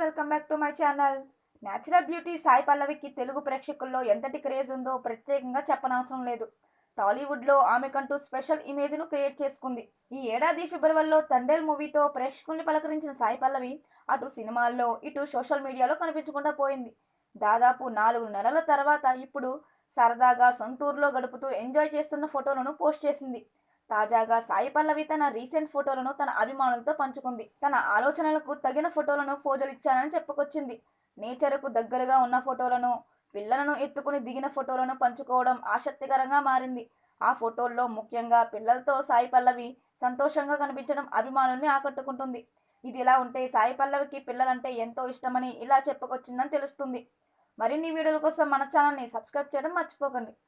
Welcome back to my channel. Natural beauty Sai పల్లవికి Telugu ప్రేక్షకుల్లో ఎంతటి craze ఉందో ప్రత్యేకంగా చెప్పనవసరం లేదు. టాలీవుడ్లో ఆమెకంటూ స్పెషల్ ఇమేజ్ను క్రియేట్ చేసుకుంది. ఈ ఏడాది ఫిబ్రవరిలో తండేల్ మూవీతో ప్రేక్షకుల్ని పలకరించిన సాయి పల్లవి అటు సినిమాల్లో ఇటు సోషల్ మీడియాలో కనిపించకుండా పోయింది. దాదాపు నాలుగు నెలల తర్వాత ఇప్పుడు సరదాగా సొంతూరులో గడుపుతూ ఎంజాయ్ చేస్తున్న ఫోటోలను పోస్ట్ చేసింది. తాజాగా సాయి పల్లవి తన రీసెంట్ ఫోటోలను తన అభిమానులతో పంచుకుంది. తన ఆలోచనలకు తగిన ఫోటోలను పోజలిచ్చానని చెప్పుకొచ్చింది. నేచర్కు దగ్గరగా ఉన్న ఫోటోలను పిల్లలను ఎత్తుకుని దిగిన ఫోటోలను పంచుకోవడం ఆసక్తికరంగా మారింది. ఆ ఫోటోల్లో ముఖ్యంగా పిల్లలతో సాయి పల్లవి సంతోషంగా కనిపించడం అభిమానుల్ని ఆకట్టుకుంటుంది. ఇది ఇలా ఉంటే సాయి పల్లవికి పిల్లలంటే ఎంతో ఇష్టమని ఇలా చెప్పుకొచ్చిందని తెలుస్తుంది. మరిన్ని వీడియోల కోసం మన ఛానల్ని సబ్స్క్రైబ్ చేయడం మర్చిపోకండి.